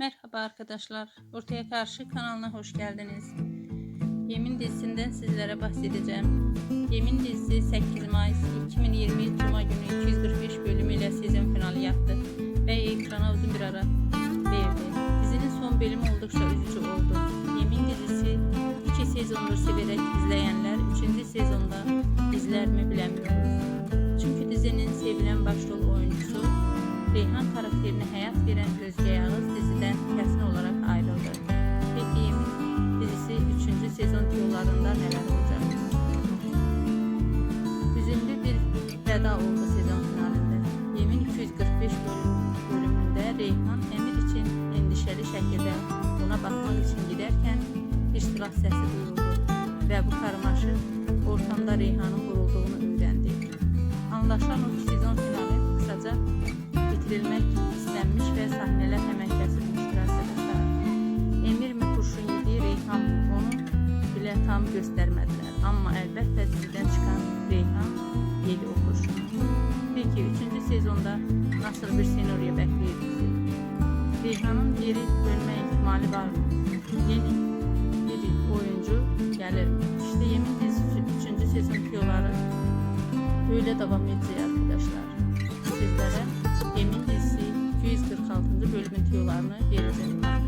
Merhaba arkadaşlar. Ortaya Karşı kanalına hoş geldiniz. Yemin dizisinden sizlere bahsedeceğim. Yemin dizisi 8 Mayıs 2020 Cuma günü 245 bölümüyle sezon finali yaptı ve ekrana uzun bir ara verdi. Dizinin son bölümü oldukça üzücü oldu. Yemin dizisi 2 sezondur severek izleyenler 3. sezonda izler mi bilemiyoruz. Reyhan karakterine hayat veren Özge Yağız diziden kesin olarak ayrıldı. Peki Yemin dizisi 3. sezon yollarında neler olacak? Hüzünlü bir veda oldu sezon finalinde. Yemin 245 bölüm, bölümünde Reyhan Emir için endişeli şekilde ona bakmak için giderken silah sesi duyuldu ve bu karmaşık ortamda Reyhan'ın vurulduğunu öğrendi. Anlaşılan o sezon finali kısaca bitirilmek istenmiş ve sahneler hemen kesilmiştir arkadaşlar. Emir mi kurşun yediği Reyhan onu bile tam göstermediler. Ama elbette diziden çıkan Reyhan yedi o kurşunu. Peki 3. sezonda nasıl bir senaryo bekliyor bizi? Reyhan'ın geri dönme ihtimali var mı? Yeni bir oyuncu gelir? İşte Yemin dizisi 3. sezon tiyoları böyle devam edecek arkadaşlar. Sizlere Yemin dizisi 246.